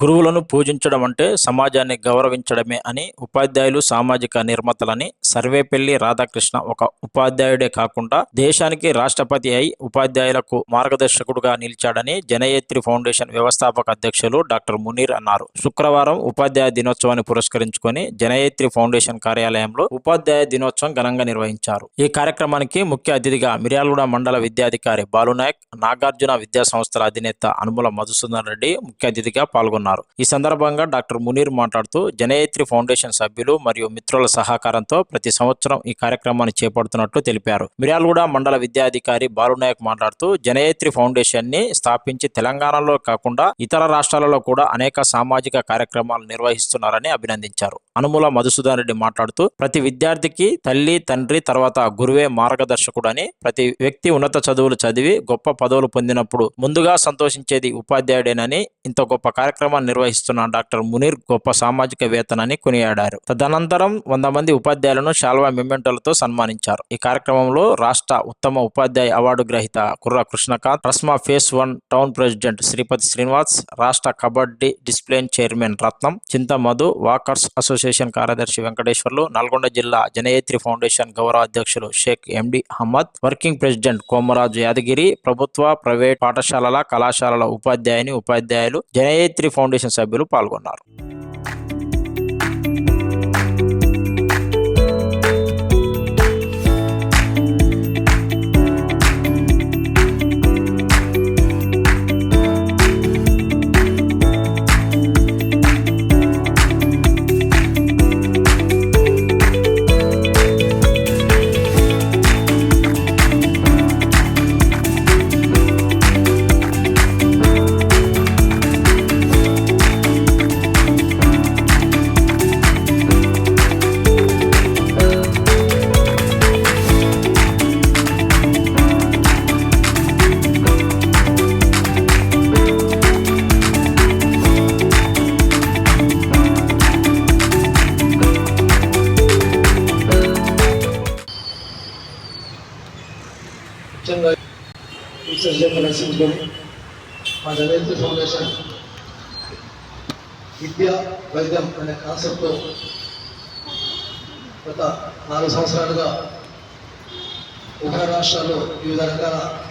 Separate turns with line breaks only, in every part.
గురువులను పూజించడం అంటే సమాజాన్ని గౌరవించడమే అని ఉపాధ్యాయులు సామాజిక నిర్మాతలని సర్వేపల్లి రాధాకృష్ణ ఒక ఉపాధ్యాయుడే కాకుండా దేశానికి రాష్ట్రపతి అయి ఉపాధ్యాయులకు మార్గదర్శకుడుగా నిలిచాడని జనయత్రి ఫౌండేషన్ వ్యవస్థాపక అధ్యక్షులు డాక్టర్ మునీర్ అన్నారు. శుక్రవారం ఉపాధ్యాయ దినోత్సవాన్ని పురస్కరించుకొని జనయత్రి ఫౌండేషన్ కార్యాలయంలో ఉపాధ్యాయ దినోత్సవం ఘనంగా నిర్వహించారు. ఈ కార్యక్రమానికి ముఖ్య అతిథిగా మిర్యాలగూడ మండల విద్యాధికారి బాలునాయక్ నాగార్జున విద్యా సంస్థల అధినేత అనుమల మధుసూదన్ రెడ్డి ముఖ్య అతిథిగా పాల్గొన్నారు. ఈ సందర్భంగా డాక్టర్ మునీర్ మాట్లాడుతూ జనయత్రి ఫౌండేషన్ సభ్యులు మరియు మిత్రుల సహకారంతో ప్రతి సంవత్సరం ఈ కార్యక్రమాన్ని చేపడుతున్నట్లు తెలిపారు. మిర్యాలగూడ మండల విద్యాధికారి బాలునాయక్ మాట్లాడుతూ జనయత్రి ఫౌండేషన్ని స్థాపించి తెలంగాణలో కాకుండా ఇతర రాష్ట్రాలలో కూడా అనేక సామాజిక కార్యక్రమాలు నిర్వహిస్తున్నారని అభినందించారు. అనుముల మధుసూదన్ రెడ్డి మాట్లాడుతూ ప్రతి విద్యార్థికి తల్లి తండ్రి తర్వాత గురువే మార్గదర్శకుడని ప్రతి వ్యక్తి ఉన్నత చదువులు చదివి గొప్ప పదవులు పొందినప్పుడు ముందుగా సంతోషించేది ఉపాధ్యాయుడేనని ఇంత గొప్ప కార్యక్రమాన్ని నిర్వహిస్తున్న డాక్టర్ మునీర్ గొప్ప సామాజిక వేతనని కొనియాడారు. తదనంతరం వంద మంది ఉపాధ్యాయులను శాల్వా మెమెంటోలతో సన్మానించారు. ఈ కార్యక్రమంలో రాష్ట్ర ఉత్తమ ఉపాధ్యాయ అవార్డు గ్రహీత కుర్ర కృష్ణకాంత్ రస్మా face one town president Sripathi Srinivas రాష్ట్ర కబడ్డీ డిస్ప్లేన్ చైర్మన్ రత్నం చింత మధు వాకర్స్ అసోసియేషన్ కార్యదర్శి వెంకటేశ్వర్లు నల్గొండ జిల్లా జనయత్రి ఫౌండేషన్ గౌరవ అధ్యక్షులు Sheikh MD Ahmed working president Komaraju Yadagiri ప్రభుత్వ ప్రైవేట్ పాఠశాలల కళాశాలల ఉపాధ్యాయుని ఉపాధ్యాయులు జనయత్రి ఫౌండేషన్
ఫౌండేషన్ సభ్యులు పాల్గొన్నారు.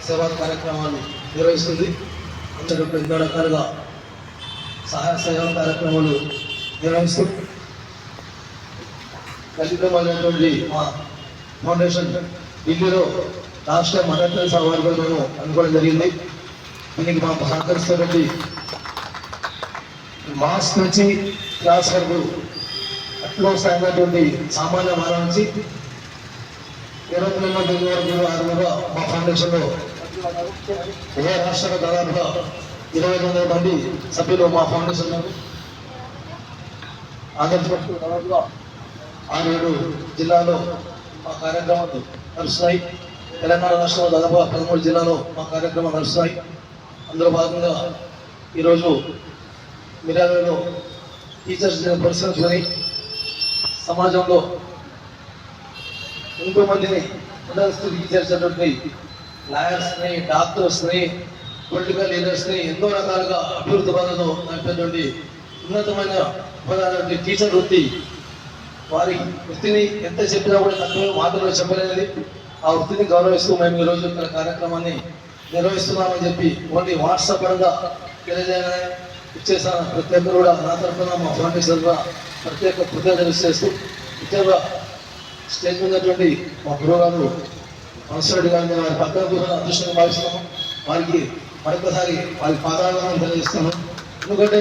సేవా కార్యక్రమాలు నిర్వహిస్తుంది. అందరూ ఎన్నో రకాలుగా సహాయ సేవా కార్యక్రమాలు నిర్వహిస్తూ ఖచ్చితమైనటువంటి మా ఫౌండేషన్ ఢిల్లీలో రాష్ట్ర మదర్ అవార్డు మేము అనుకోవడం జరిగింది. దీనికి మాకు సహకరిస్తున్నటువంటి మాస్ నుంచి క్లాస్ వరకు అట్లో స్థాయినటువంటి సామాన్య మానవ నుంచి ఇరవై మంది వరకు ఆరు మా ఫౌండేషన్లో ఏ రాష్ట్రాల దాదాపుగా ఇరవై తొమ్మిది మంది సభ్యులు మా ఫౌండేషన్ ఆంధ్రప్రదేశ్ దాదాపుగా ఆరు ఏడు జిల్లాలో మా కార్యక్రమాలు నడుస్తున్నాయి. తెలంగాణ రాష్ట్రంలో దాదాపు పదమూడు జిల్లాలో మా కార్యక్రమాలు నడుస్తున్నాయి. అందులో భాగంగా ఈరోజు మిరాలలో టీచర్స్ డే పరిశీలించుకొని సమాజంలో ఎంతో మందిని ఉండవలసిన టీచర్స్ లాయర్స్ని డాక్టర్స్ని పొలిటికల్ లీడర్స్ని ఎన్నో రకాలుగా అభివృద్ధి పనులు నడిపేటువంటి ఉన్నతమైన పదైనటువంటి టీచర్ వృత్తి. వారి వృత్తిని ఎంత చెప్పినా కూడా తక్కువ మాటలో చెప్పలేనిది. ఆ వృత్తిని గౌరవిస్తూ మేము ఈరోజు ఇక్కడ కార్యక్రమాన్ని నిర్వహిస్తున్నామని చెప్పి ఓన్లీ వాట్సాప్ పరంగా తెలియజేయగానే ఇచ్చేసాను ప్రతి ఒక్కరు కూడా నా తరఫున మా ఫౌండేషన్ తరఫున ప్రత్యేక కృతజ్ఞతలు చేస్తూ ముఖ్యంగా స్టేజ్ ఉన్నటువంటి మా గురువుగారు మనసురెడ్డి గారిని వారి పక్కన కూడా అదృష్టంగా భావిస్తున్నాము. వారికి మరొకసారి వారి పాదాలను తెలియజేస్తాను ఎందుకంటే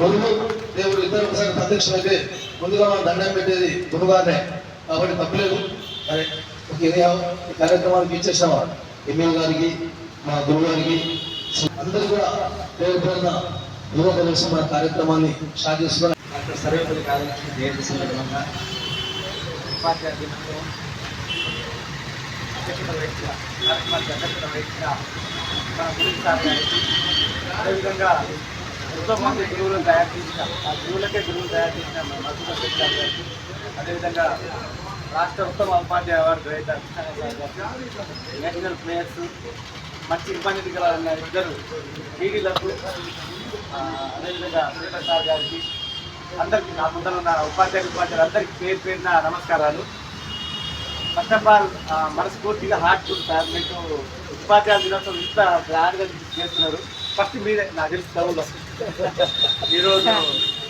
గురువు దేవుడు ఇద్దరు ఒకసారి ప్రత్యక్షమైతే ముందుగా మనం దండం పెట్టేది గురుగారినే కాబట్టి తప్పలేదు సరే ఓకే ఈ కార్యక్రమానికి ఇచ్చేసాము ఎమ్మెల్యే గారికి మా గురువు గారికి అందరూ కూడా పేరు పేరున గురువు కలిసి మన కార్యక్రమాన్ని స్టార్ట్ చేస్తున్నారు
డాక్టర్ సర్వేపల్లి కాళలక్ష్మి జయంతి సందర్భంగా ఉపాధ్యాయ దినోత్సవం అధ్యక్షత వహించిన కార్యక్రమానికి అధ్యక్షత వహించిన మన గురించి సార్ గారికి అదేవిధంగా ఎంతో మంది గురువులను తయారు చేసిన ఆ గురువులకే గురువులు తయారు చేసిన మన మధుర సార్ గారికి అదేవిధంగా రాష్ట్ర ఉత్తమ ఉపాధ్యాయ అవార్డు గ్రహీత నేషనల్ ప్లేయర్స్ మంచి ఇబ్బంది గల ఇద్దరు టీడీలకు అదేవిధంగా శ్రీకర్ సార్ గారికి అందరికీ నా ముందర ఉన్న ఉపాధ్యాయులు ఉపాధ్యాయులు అందరికీ పేరు పేరున నమస్కారాలు. ఫస్ట్ ఆఫ్ ఆల్ మనస్ఫూర్తిగా హార్ట్ ఫుల్ సార్ మీకు ఉపాధ్యాయుల దినోత్సవం ఇంత గ్రాండ్గా చేస్తున్నారు ఫస్ట్ మీరే నాకు తెలిసి టౌన్లో ఈరోజు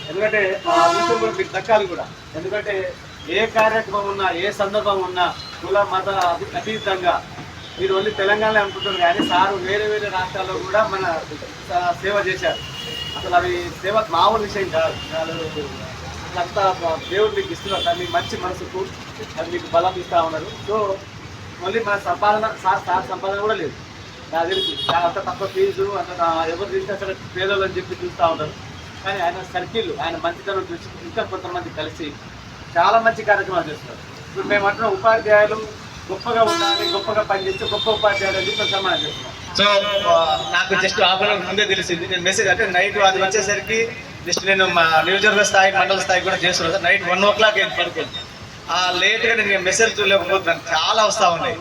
ఎందుకంటే ఆ విషయం కూడా మీకు దక్కాలి కూడా. ఎందుకంటే ఏ కార్యక్రమం ఉన్నా ఏ సందర్భం ఉన్నా కుల మత అతీతంగా మీరు ఓన్లీ తెలంగాణ అనుకుంటున్నారు కానీ సారు వేరే వేరే రాష్ట్రాల్లో కూడా మన సేవ చేశారు. అసలు అవి సేవ మామూలు విషయం కాదు అంతా దేవుడు మీకు ఇస్తున్నారు సార్ మీ మంచి మనసుకు అది మీకు బలం ఇస్తూ ఉన్నారు. సో మళ్ళీ మన సంపాదన సార్ సార్ సంపాదన కూడా లేదు. నాకు తెలిసి అంత తక్కువ ఫీజు అంత ఎవరు తీసినా సరే పేదలు అని చెప్పి చూస్తూ ఉంటారు కానీ ఆయన సర్కిల్ ఆయన మంచితనం చూసి ఇంకా కొంతమంది కలిసి చాలా మంచి కార్యక్రమాలు చేస్తున్నారు. ఇప్పుడు మేము అంటున్న ఉపాధ్యాయులు గొప్పగా ఉండాలి గొప్పగా పనిచేస్తే గొప్ప ఉపాధ్యాయులు అని చెప్పి సన్మానం చేస్తున్నాం. సో నాకు జస్ట్ హాఫ్ ముందే తెలిసింది. నేను మెసేజ్ అంటే నైట్ అది వచ్చేసరికి జస్ట్ నేను మా నియోజకవర్గ స్థాయి మండల స్థాయి కూడా చేస్తున్నాను sir. Night one o'clock అయింది పడుకోండి ఆ లేట్గా నేను మెసేజ్ చూడలేకపోతున్నాను. చాలా వస్తూ ఉన్నాయి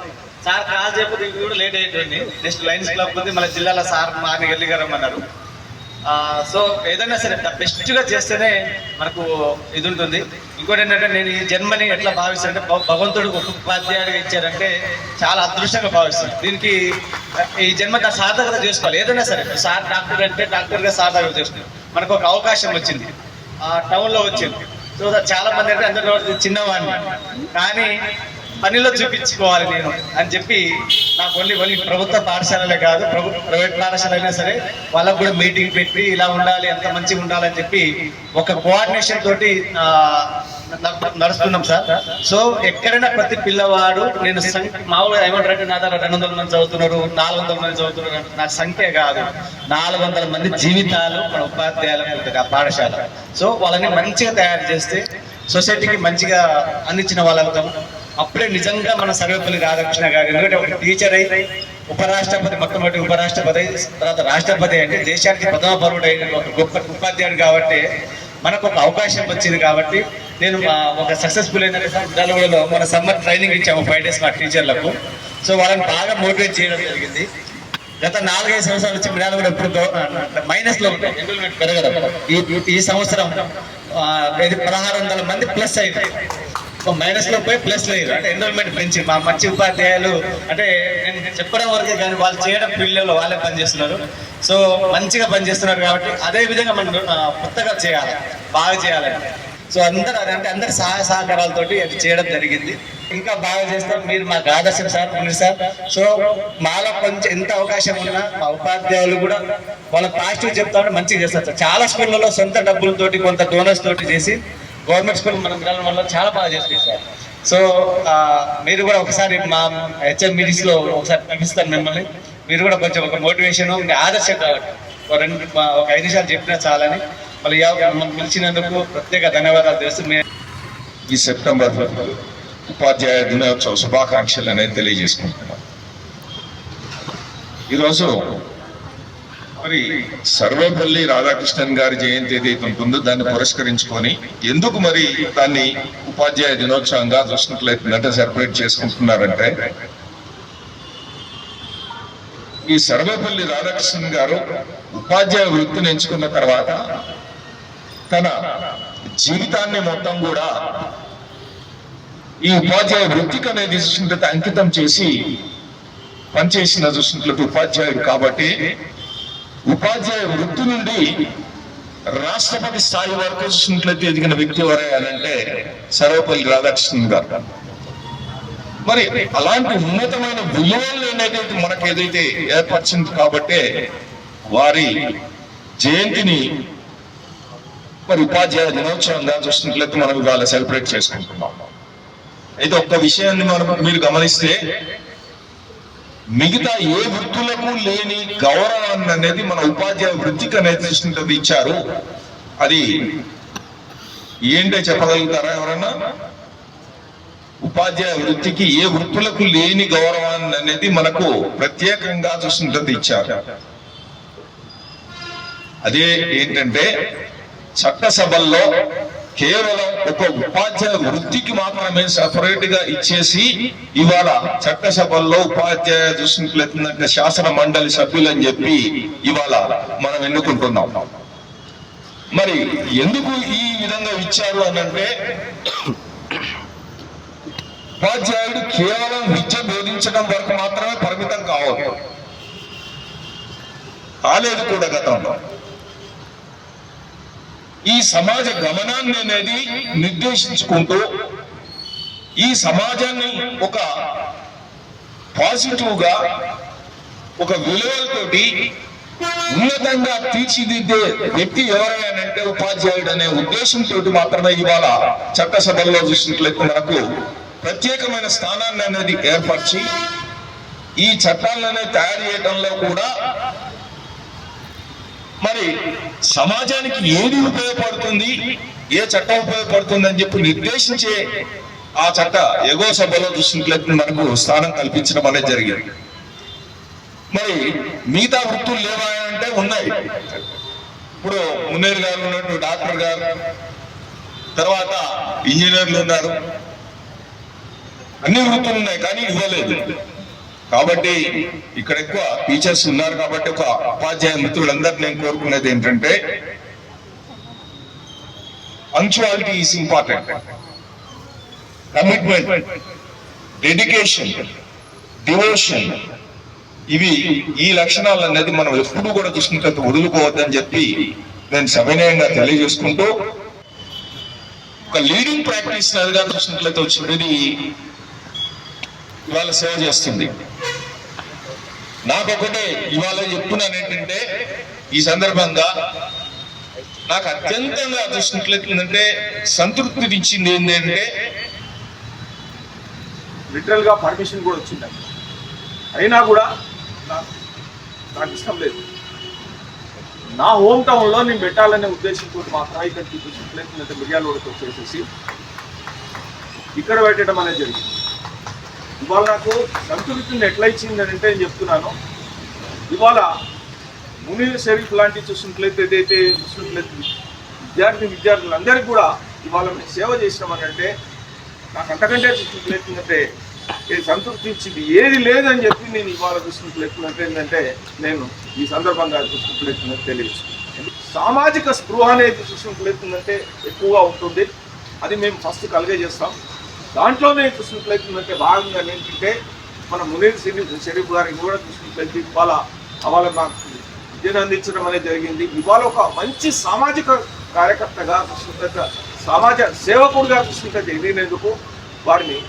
సార్ కాల్ చేయకపోతే ఇది కూడా లేట్ అయిపోయింది. నెక్స్ట్ లైన్స్ క్లబ్ ఉంది. మళ్ళీ జిల్లాలో సార్ మార్నింగ్ వెళ్ళి రమ్మన్నారు. సో ఏదైనా సరే బెస్ట్గా చేస్తేనే మనకు ఇది ఉంటుంది. ఇంకోటి ఏంటంటే నేను ఈ జన్మని ఎట్లా భావిస్తానంటే భగవంతుడు ఒక ఉపాధ్యాయుడిగా ఇచ్చారంటే చాలా అదృష్టంగా భావిస్తాను. దీనికి ఈ జన్మ సార్థకత చేసుకోవాలి. ఏదైనా సరే సార్ డాక్టర్ అంటే డాక్టర్గా సార్థకత చేసుకున్నాను మనకు ఒక అవకాశం వచ్చింది. ఆ టౌన్లో వచ్చింది. సో చాలా మంది అయితే అందరూ చిన్నవాడిని. కానీ పనిలో చూపించుకోవాలి నేను అని చెప్పి నాకు ఓన్లీ ఓన్లీ ప్రభుత్వ పాఠశాలలే కాదు ప్రభు ప్రైవేట్ పాఠశాల అయినా సరే వాళ్ళకు కూడా మీటింగ్ పెట్టి ఇలా ఉండాలి ఎంత మంచిగా ఉండాలని చెప్పి ఒక కోఆర్డినేషన్ తోటి నడుస్తున్నాం సార్. సో ఎక్కడైనా ప్రతి పిల్లవాడు నేను మామూలుగా ఏమంటారంటే నా దగ్గర రెండు వందల మంది చదువుతున్నారు నాలుగు వందల మంది చదువుతున్నారు నా సంఖ్య కాదు. నాలుగు వందల మంది జీవితాలు మన ఉపాధ్యాయులకు ఉంటుంది ఆ పాఠశాల. సో వాళ్ళని మంచిగా తయారు చేస్తే సొసైటీకి మంచిగా అందించిన వాళ్ళు అవుతాం. అప్పుడే నిజంగా మన సర్వేపల్లి రాధాకృష్ణ గారు ఎందుకంటే ఒక టీచర్ అయి ఉపరాష్ట్రపతి మొట్టమొదటి ఉపరాష్ట్రపతి తర్వాత రాష్ట్రపతి అంటే దేశానికి ప్రథమ పౌరుడు అయిన ఒక గొప్ప ఉపాధ్యాయుడు కాబట్టి మనకు ఒక అవకాశం వచ్చింది కాబట్టి నేను మా ఒక సక్సెస్ఫుల్ అయిన సార్ మన సమ్మర్ ట్రైనింగ్ ఇచ్చాము ఫైవ్ డేస్ మా టీచర్లకు సో వాళ్ళని బాగా మోటివేట్ చేయడం జరిగింది. గత నాలుగైదు సంవత్సరాల నుంచి మిడాలు కూడా ఎప్పుడు మైనస్లో ఉంటాయి. పెరగడం ఈ ఈ సంవత్సరం ఇది పదహారు వందల మంది ప్లస్ అయింది మైనస్లో పోయి ప్లస్ లేదు అంటే ఎన్రోల్మెంట్ పెంచి మా మంచి ఉపాధ్యాయులు అంటే నేను చెప్పడం వరకే కానీ వాళ్ళు చేయడం పిల్లలు వాళ్ళే పనిచేస్తున్నారు. సో మంచిగా పనిచేస్తున్నారు కాబట్టి అదే విధంగా మనం కొత్తగా చేయాలి. బాగా చేయాలి. సో అందరూ అది అంటే అందరి సహాయ సహకారాలతోటి అది చేయడం జరిగింది. ఇంకా బాగా చేస్తాం. మీరు మాకు ఆదర్శం సార్ మీరు సార్. సో మాలో కొంచెం ఎంత అవకాశం ఉన్నా మా ఉపాధ్యాయులు కూడా వాళ్ళ పాజిటివ్ చెప్తా ఉంటే మంచిగా చేస్తారు సార్. చాలా స్కూళ్ళలో సొంత డబ్బులతోటి కొంత డోనర్స్ తోటి చేసి గవర్నమెంట్ స్కూల్ మనం వెళ్ళడం వల్ల చాలా బాగా చేస్తుంది సార్. సో మీరు కూడా ఒకసారి మా హెచ్ఎం లో ఒకసారి పంపిస్తాను మిమ్మల్ని. మీరు కూడా కొంచెం ఒక మోటివేషన్ ఆదర్శం కాబట్టి ఒక రెండు మా- ఒక ఐదు నిమిషాలు చెప్పినా చాలని. మళ్ళీ మమ్మల్ని పిలిచినందుకు ప్రత్యేక ధన్యవాదాలు తెలుసు
ఈ సెప్టెంబర్ ఉపాధ్యాయ దినోత్సవ శుభాకాంక్షలు అనేది తెలియజేసుకుంటున్నాం. ఈరోజు మరి సర్వేపల్లి రాధాకృష్ణన్ గారి జయంతి ఏదైతే ఉంటుందో దాన్ని పురస్కరించుకొని ఎందుకు మరి దాన్ని ఉపాధ్యాయ దినోత్సవంగా చూసినట్లయితుందంటే సెలబ్రేట్ చేసుకుంటున్నారంటే ఈ సర్వేపల్లి రాధాకృష్ణన్ గారు ఉపాధ్యాయ వృత్తిని ఎంచుకున్న తర్వాత తన జీవితాన్ని మొత్తం కూడా ఈ ఉపాధ్యాయ వృత్తికి అనేది చూసినట్లయితే అంకితం చేసి పనిచేసిన చూసినట్లయితే ఉపాధ్యాయుడు కాబట్టి ఉపాధ్యాయ వృత్తి నుండి రాష్ట్రపతి స్థాయి వరకు చూసినట్లయితే ఎదిగిన వ్యక్తి ఎవరయ్యారంటే సర్వపల్లి రాధాకృష్ణన్ గారు. మరి అలాంటి ఉన్నతమైన విలువలు ఏదైతే మనకు ఏదైతే ఏర్పరిచింది కాబట్టే వారి జయంతిని మరి ఉపాధ్యాయ దినోత్సవంగా చూసినట్లయితే మనం ఇవాళ సెలబ్రేట్ చేసుకుంటున్నాం. అయితే ఒక్క విషయాన్ని మనం మీరు గమనిస్తే మిగతా ఏ వృత్తులకు లేని గౌరవాన్ని అనేది మన ఉపాధ్యాయ వృత్తికి అనేది చూసినట్టు ఇచ్చారు. అది ఏంటో చెప్పగలుగుతారా ఎవరన్నా? ఉపాధ్యాయ వృత్తికి ఏ వృత్తులకు లేని గౌరవాన్ని అనేది మనకు ప్రత్యేకంగా చూసినట్టు ఇచ్చారు. అదే ఏంటంటే చట్టసభల్లో కేవలం ఒక ఉపాధ్యాయ వృత్తికి మాత్రమే సపరేట్గా ఇచ్చేసి ఇవాళ చట్టసభల్లో ఉపాధ్యాయ చూసినట్లయితే శాసన మండలి సభ్యులు అని చెప్పి ఇవాళ మనం ఎన్నుకుంటున్నాం. మరి ఎందుకు ఈ విధంగా ఇచ్చారు అనంటే అంటే ఉపాధ్యాయుడు కేవలం విద్య బోధించడం వరకు మాత్రమే పరిమితం కావాలి కాలేదు కూడా గతంలో. ఈ సమాజ గమనాన్ని అనేది నిర్దేశించుకుంటూ ఈ సమాజాన్ని ఒక పాజిటివ్గా ఒక విలువలతోటి ఉన్నతంగా తీర్చిదిద్దే వ్యక్తి ఎవరైనా ఉపాధ్యాయుడు అనే ఉద్దేశంతో మాత్రమే ఇవాళ చట్టసభల్లో చూసినట్లయితే మనకు ప్రత్యేకమైన స్థానాన్ని అనేది ఏర్పరిచి ఈ చట్టాలనే తయారు చేయడంలో కూడా మరి సమాజానికి ఏది ఉపయోగపడుతుంది? ఏ చట్టం ఉపయోగపడుతుంది అని చెప్పి నిర్దేశించే ఆ చట్ట ఎగో సభలో చూసినట్లయితే మనకు స్థానం కల్పించడం అనేది జరిగింది. మరి మిగతా వృత్తులు లేవా అంటే ఉన్నాయి. ఇప్పుడు మున్నేరు గారు ఉన్నట్టు డాక్టర్ గారు తర్వాత ఇంజనీర్లు ఉన్నారు. అన్ని వృత్తులు ఉన్నాయి కానీ ఇవ్వలేదు. కాబట్టి ఇక్కడ ఎక్కువ టీచర్స్ ఉన్నారు కాబట్టి ఒక ఉపాధ్యాయ మిత్రులందరూ నేను కోరుకునేది ఏంటంటే punctuality is important commitment dedication devotion ఇవి ఈ లక్షణాలు అనేది మనం ఎప్పుడు కూడా చూసుకుంటే వదులుకోవద్దని చెప్పి నేను సవినయంగా తెలియజేసుకుంటూ ఒక లీడింగ్ ప్రాక్టీస్ నదిగా చూసినట్లయితే వచ్చినది ఇవాళ సేవ చేస్తుంది. నాకు ఒకటే ఇవాళ చెప్తున్నాను ఏంటంటే ఈ సందర్భంగా నాకు అత్యంతంగా చూసినట్లయితే సంతృప్తి ఇచ్చింది ఏంటంటే
లిటరల్గా పర్మిషన్ కూడా వచ్చింది అయినా కూడా నాకు ఇష్టం లేదు. నా హోమ్ టౌన్లో నేను పెట్టాలనే ఉద్దేశంతో మాత్రం ఇక్కడ చూపించినట్లయితే మిర్యాలలోకి వచ్చేసేసి ఇక్కడ పెట్టడం అనేది జరిగింది. ఇవాళ నాకు సంతృప్తిని ఎట్లా ఇచ్చింది అని అంటే నేను చెప్తున్నాను. ఇవాళ మునీర్ షరీఫ్ లాంటి చూసినట్లయితే ఏదైతే చూసినట్లయితే విద్యార్థి విద్యార్థులందరికీ కూడా ఇవాళ మేము సేవ చేసినామని అంటే నాకు అంతకంటే చూసినట్లయితే ఇది సంతృప్తి ఇచ్చింది ఏది లేదని చెప్పి నేను ఇవాళ చూసినట్లయితే ఏంటంటే నేను ఈ సందర్భంగా చూసినట్లయితే తెలియదు. సామాజిక స్పృహ అనేది చూసినట్లయితే ఎక్కువగా ఉంటుంది. అది మేము ఫస్ట్ కలిగే చేస్తాం దాంట్లోనే చూసినట్లయితే భాగంగా ఏంటంటే మన మునీర్ సిరీఫ్ షరీఫ్ గారికి కూడా చూసినట్లయితే ఇవాళ అవాళ మాకు విద్యను అందించడం అనేది జరిగింది. ఇవాళ ఒక మంచి సామాజిక కార్యకర్తగా చూసినట్లయితే సమాజ సేవకుడిగా చూసినట్లయితే ఎదిగినందుకు వారిని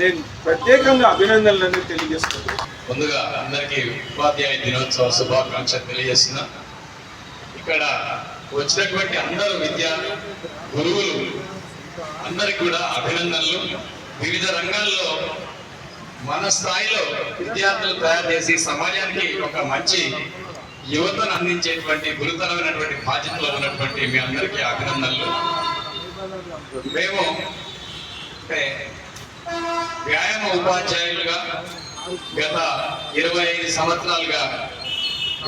నేను ప్రత్యేకంగా అభినందనలు అనేది తెలియజేస్తున్నాను.
ముందుగా అందరికీ ఉపాధ్యాయ దినోత్సవ శుభాకాంక్షలు తెలియజేస్తున్నా. ఇక్కడ వచ్చినటువంటి అందరూ విద్య గురువులు అందరికి కూడా అభినందనలు. వివిధ రంగాల్లో మన స్థాయిలో విద్యార్థులు తయారు చేసి సమాజానికి ఒక మంచి యువతను అందించేటువంటి గురుతరమైనటువంటి బాధ్యతలో ఉన్నటువంటి మీ అందరికీ అభినందనలు. మేము అంటే వ్యాయామ ఉపాధ్యాయులుగా గత ఇరవై ఐదు సంవత్సరాలుగా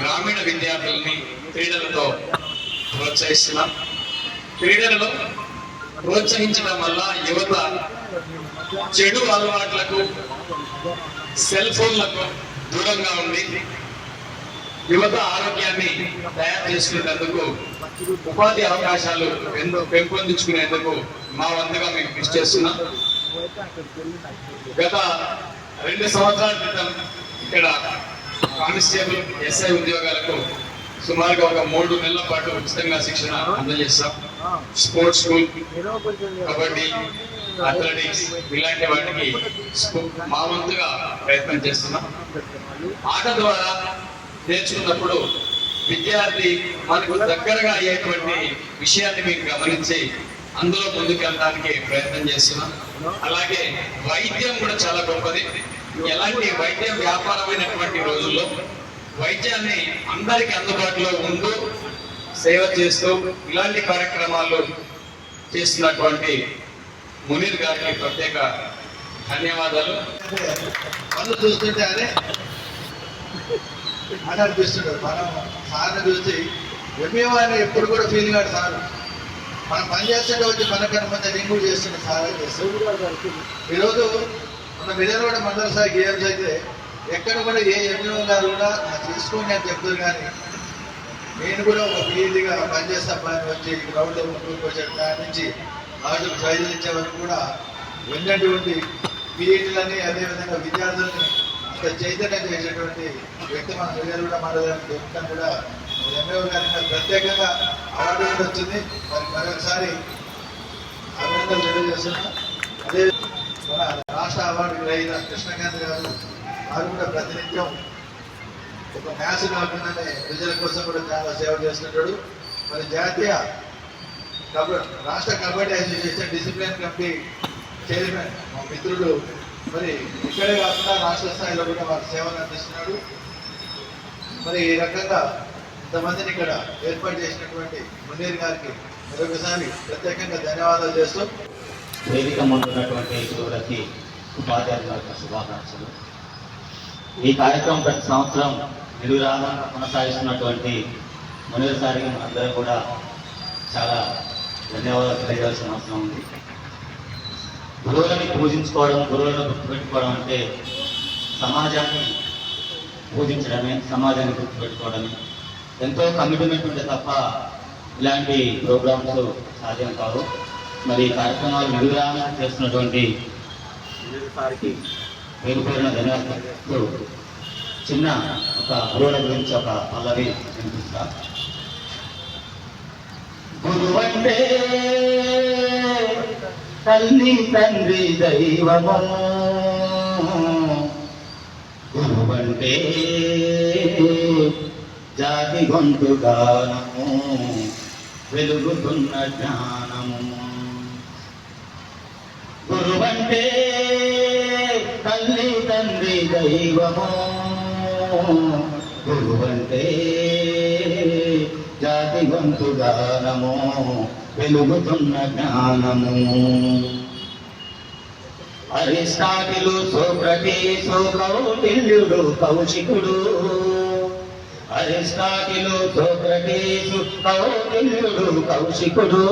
గ్రామీణ విద్యార్థుల్ని క్రీడలతో ప్రోత్సహిస్తున్నాం. క్రీడలలో ప్రోత్సహించడం వల్ల యువత చెడు అలవాట్లకు సెల్ ఫోన్లకు దూరంగా ఉండి యువత ఆరోగ్యాన్ని తయారు చేసుకునేందుకు ఉపాధి అవకాశాలు ఎంతో పెంపొందించుకునేందుకు మా వంతుగా మేము కృషి చేస్తున్నాం. గత రెండు సంవత్సరాల క్రితం ఇక్కడ కానిస్టేబుల్ ఎస్ఐ ఉద్యోగాలకు సుమారుగా ఒక మూడు నెలల పాటు ఉచితంగా శిక్షణ అందజేస్తాం స్పోర్ట్స్ స్కూల్ కబడ్డీ అథ్లెటిక్స్ ఇలాంటి వాటికి మా వంతుగా ప్రయత్నం చేస్తున్నాం. ఆట ద్వారా నేర్చుకున్నప్పుడు విద్యార్థి మనకు దగ్గరగా అయ్యేటువంటి విషయాన్ని మీరు గమనించి అందులో ముందుకెళ్ళడానికి ప్రయత్నం చేస్తున్నాం. అలాగే వైద్యం కూడా చాలా గొప్పది. ఎలాంటి వైద్య వ్యాపారమైనటువంటి రోజుల్లో వైద్యాన్ని అందరికీ అందుబాటులో ఉంటూ సేవ చేస్తూ ఇలాంటి కార్యక్రమాలు చేస్తున్నటువంటి మునీర్ గారికి ప్రత్యేక ధన్యవాదాలు.
పనులు చూస్తుంటే అదే అని అనిపిస్తుంటారు మనం సార్ని చూసి ఎంఏఓ అని ఎప్పుడు కూడా ఫీల్ కాదు సార్. మనం పని చేస్తుంటే వచ్చి మనకన్నా ముందే నేను కూడా చేస్తుండే సార్ అని చేస్తాం ఈరోజు మన విజయవాడ మండల సార్ గేమ్స్ అయితే ఎక్కడ కూడా ఏ ఎంఈఓ గారు కూడా నాకు తీసుకోండి అని చెప్తారు కానీ నేను కూడా ఒక పీఈటీగా పనిచేస్తా పని వచ్చి గ్రౌండ్లో ముందుకు వచ్చే దాని నుంచి ఆటకు ప్రైజులు ఇచ్చే వరకు కూడా ఉన్నటువంటి పీఈటీలని అదేవిధంగా విద్యార్థులని అంత చైతన్యం చేసేటువంటి వ్యక్తి మన విజయాలు కూడా మాట్లాడడానికి దొరుకుతాం కూడా ఎంఏఓ గారికి ప్రత్యేకంగా అవార్డు కూడా వచ్చింది. మరి మరొకసారి అభినందనలు తెలియజేస్తున్నా అదే మన రాష్ట్ర అవార్డు గ్రహీత కృష్ణకాంత్ గారు వారు కూడా ప్రతినిత్యం ఒక మ్యాథ్స్ కాకుండానే ప్రజల కోసం కూడా చాలా సేవ చేస్తుంటాడు మరి జాతీయ కబడ్డీ రాష్ట్ర kabaddi association discipline committee chairman మా మిత్రుడు. మరి ఇక్కడే కాకుండా రాష్ట్ర స్థాయిలో కూడా వారు సేవలు అందిస్తున్నాడు మరి ఈ రకంగా ఇంతమందిని ఇక్కడ ఏర్పాటు చేసినటువంటి మునీర్ గారికి మరొకసారి ప్రత్యేకంగా ధన్యవాదాలు చేస్తూ
వేదిక ముందున్నటువంటి గురువులకి ఉపాధ్యాయుల శుభాకాంక్షలు. ఈ కార్యక్రమం ప్రతి సంవత్సరం నిరురామంగా కొనసాగిస్తున్నటువంటి మునీర్ అందరూ కూడా చాలా ధన్యవాదాలు తెలియజేయాల్సిన అవసరం ఉంది. గురువులని పూజించుకోవడం గురువులను గుర్తుపెట్టుకోవడం అంటే సమాజాన్ని పూజించడమే సమాజాన్ని గుర్తుపెట్టుకోవడమే. ఎంతో కమిట్మెంట్ ఉంటే తప్ప ఇలాంటి ప్రోగ్రామ్స్ సాధ్యం కావు. మరి ఈ కార్యక్రమాలు నిరురామం చేస్తున్నటువంటి పేరు పేరున ధన్యవాదాలు. చిన్న ఒక గురువుల గురించి ఒక పల్లవి వినిపిస్తా. గురువంటే తల్లి తండ్రి దైవము. గురువంటే జాతి గొంతు గానము. వెలుగుతున్న జ్ఞానము. గురువంటే తల్లి తండ్రి దైవము. గురువంటే జాతి వంతు దానము వెలుగుతున్న జ్ఞానము. అరిస్టాటిలు సుప్రతి సుకౌటిల్యుడు కౌశికుడు. అరిస్టాటిలు సుప్రతి సుకౌటిల్యుడు కౌశికుడు.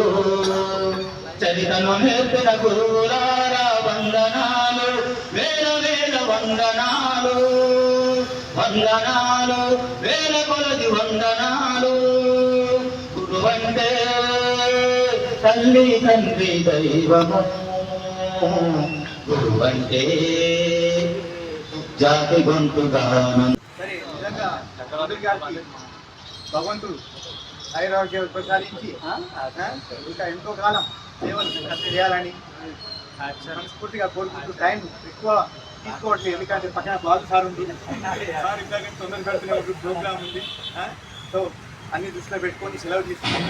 చరితను నేర్పిన గురువులారా వందనాలు వేల వేల వందనాలు. వందనాలు వేల కొలది వందనాలు. గురువంటే తల్లి తండ్రి దైవము. గురువంటే జాతి గొంతు గానం.
భగవంతుడు ఆయురారోగ్య ప్రసాదించి ఇంకా ఎంతో కాలం సేవలు చేయాలని మనస్ఫూర్తిగా కోరుకుంటూ టైం ఎక్కువ తీసుకోవట్లేదు ఎందుకంటే పక్కన బాబు సార్ ఉంది. సార్ ఇంకా తొందర పెడుతున్న ఒక ప్రోగ్రామ్ ఉంది సో అన్ని దృష్టిలో పెట్టుకొని సెలవు తీసుకుని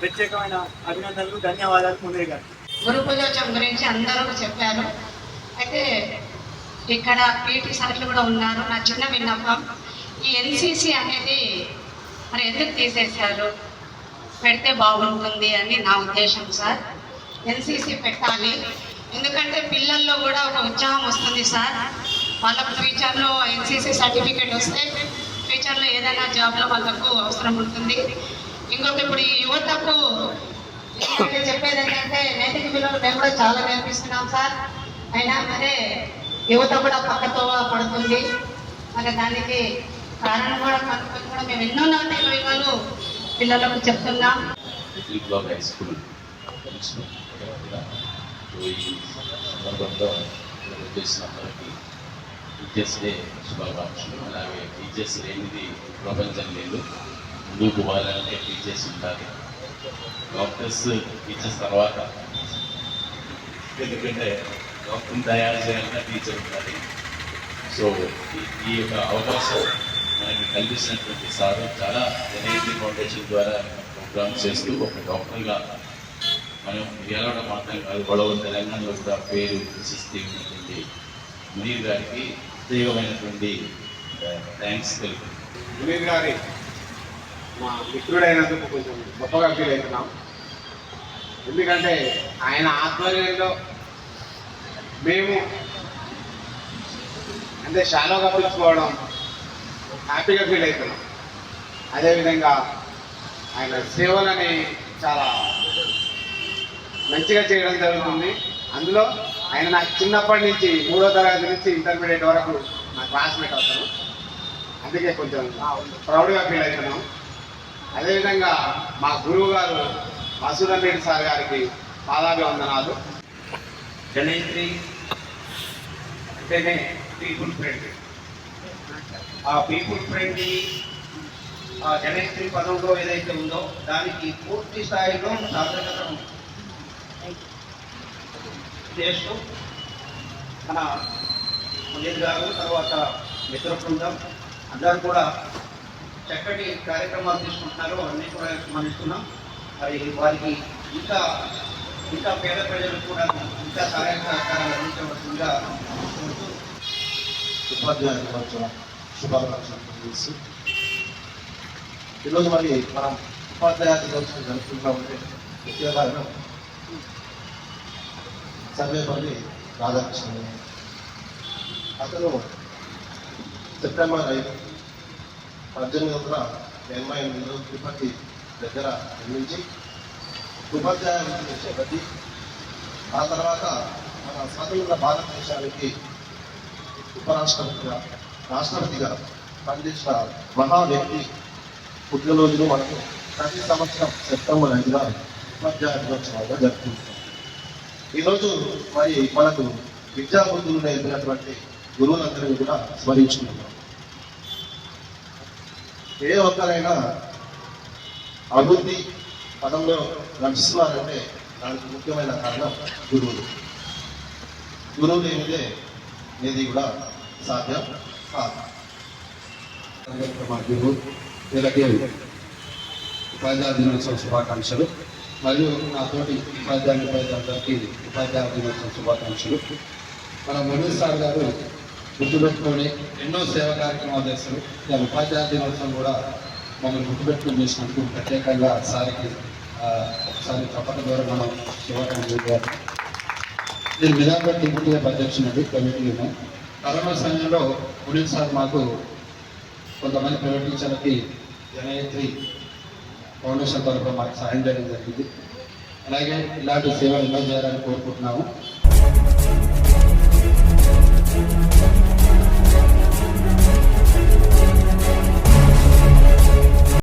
ప్రత్యేకమైన అభినందనలు ధన్యవాదాలు ముందే గారు.
గురు పూజోత్సవం గురించి అందరూ చెప్పారు. అయితే ఇక్కడ పీటీ సార్లు కూడా ఉన్నారు నా చిన్న విన్నపం. ఈ ఎన్సీసీ అనేది మరి ఎందుకు తీసేశారు? పెడితే బాగుంటుంది అని నా ఉద్దేశం సార్. ఎన్సీసీ పెట్టాలి. ఎందుకంటే పిల్లల్లో కూడా ఒక ఉత్సాహం వస్తుంది సార్. వాళ్ళకు ఫ్యూచర్లో ఎన్సీసీ సర్టిఫికేట్ వస్తే ఫ్యూచర్లో ఏదైనా జాబ్లో వాళ్ళకు అవసరం ఉంటుంది. ఇంకొక ఇప్పుడు ఈ యువతకు చెప్పేది ఏంటంటే నైతిక విలువలు మేము కూడా చాలా నేర్పిస్తున్నాం సార్. అయినా సరే యువత కూడా పక్కతో పడుతుంది. మరి దానికి కారణం కూడా కనుక్కొని కూడా మేము ఎన్నో నైతిక విలువలు పిల్లలకు చెప్తున్నాం.
ఈ సందర్భంలో చేసిన అందరికీ టీచర్స్ డే శుభాకాంక్షలు. అలాగే టీచర్స్ లేనిది ప్రపంచం లేదు. ముందుకు పోవాలంటే టీచర్స్ ఉండాలి. డాక్టర్స్ టీచర్స్ తర్వాత ఎందుకంటే డాక్టర్ని తయారు చేయాలంటే టీచర్ ఉండాలి. సో ఈ- యొక్క అవకాశం మనకి కల్పిస్తున్నటువంటి సార్ చాలా జనహితి ఫౌండేషన్ ద్వారా ప్రోగ్రామ్ చేస్తూ ఒక డాక్టర్గా మనం గెలవడం మాత్రం కాదు గొడవ తెలంగాణలో కూడా పేరు ప్రశస్తి ఉన్నటువంటి మునీర్ గారికి ప్రత్యేకమైనటువంటి థ్యాంక్స్ తెలుపు
మునీర్ గారి మా మిత్రుడైనందుకు కొంచెం గొప్పగా ఫీల్ అవుతున్నాం. ఎందుకంటే ఆయన ఆధ్వర్యంలో మేము అంటే షాలోగా పిలుచుకోవడం హ్యాపీగా ఫీల్ అవుతున్నాం. అదేవిధంగా ఆయన సేవలని చాలా మంచిగా చేయడం జరుగుతుంది. అందులో ఆయన నాకు చిన్నప్పటి నుంచి మూడో తరగతి నుంచి ఇంటర్మీడియట్ వరకు నా క్లాస్మేట్ అవుతాను అందుకే కొంచెం ప్రౌడ్గా ఫీల్ అవుతున్నాం. అదేవిధంగా మా గురువు గారు మసూదన్ సార్ గారికి పాదాభివందనాలు.
జనేత్రి అంటేనే పీపుల్ ఫ్రెండ్ ఆ పీపుల్ ఫ్రెండ్ని ఆ జనేత్రి పదంలో ఏదైతే ఉందో దానికి పూర్తి స్థాయిలో సాధకతను చేస్తూ మన మునీర్ గారు తర్వాత మిత్ర బృందం అందరూ కూడా చక్కటి కార్యక్రమాలు తీసుకుంటున్నారు. అన్ని కూడా స్మరిస్తున్నాం. మరి వారికి ఇంకా ఇంకా పేద ప్రజలకు కూడా ఇంకా సహాయ సహకారాలు అందించవలసిందిగా కోరుతూ
ఉపాధ్యాయ దినోత్సవం శుభాకాంక్షలు తెలియజేస్తూ ఈరోజు మరి మనం ఉపాధ్యాయ దినోత్సవం జరుపుకుంటామంటే ముఖ్య కారణం సర్వేపల్లి రాధాకృష్ణ అతను సెప్టెంబర్ ఐదు పద్దెనిమిది వందల ఎనభై ఎనిమిదిలో తిరుపతి దగ్గర నిర్మించి ఉపాధ్యాయ వృత్తిని చేపట్టి ఆ తర్వాత మన స్వతంత్ర భారతదేశానికి ఉపరాష్ట్రపతిగా రాష్ట్రపతిగా పనిచేసిన మహా వ్యక్తి పుట్టినరోజును మనకు ప్రతి సంవత్సరం సెప్టెంబర్ ఐదున ఉపాధ్యాయ దినోత్సవంగా జరుపుకుంటాం. ఈరోజు మరి మనకు విద్యాబుద్ధులు నేర్పినటువంటి గురువులందరినీ కూడా స్మరించుకుంటున్నాం. ఏ ఒక్కరైనా అభివృద్ధి పదంలో నడుస్తున్నారంటే దానికి ముఖ్యమైన కారణం గురువులు. గురువులు ఏమిటే ఏది కూడా సాధ్యం కాదు.
మా గురువు ఉపాధ్యాయ దినోత్సవ శుభాకాంక్షలు. మరియు నాతోటి ఉపాధ్యాయులు ఉపాధ్యాయులందరికీ ఉపాధ్యాయ దినోత్సవ శుభాకాంక్షలు. మన మనోజ్ సార్ గారు గుర్తుపెట్టుకొని ఎన్నో సేవా కార్యక్రమాలు చేస్తారు. దాని ఉపాధ్యాయ దినోత్సవం కూడా మమ్మల్ని గుర్తుపెట్టుకుని చేసినందుకు ప్రత్యేకంగా సార్కి ఒకసారి తప్పక ద్వారా మనం శుభాకాంక్షలు చేయాలి నేను విధాన డిప్యూటీ అధ్యక్షుడు కమిటీలో కరోనా సమయంలో మునీర్ సార్ మాకు కొంతమంది ప్రైవేట్ టీచర్లకి జనయత్రి ఫౌండేషన్ తరఫున మాకు సాయం చేయడం జరిగింది. అలాగే ఇలాంటి సేవలు ఎన్నో చేయాలని కోరుకుంటున్నాము.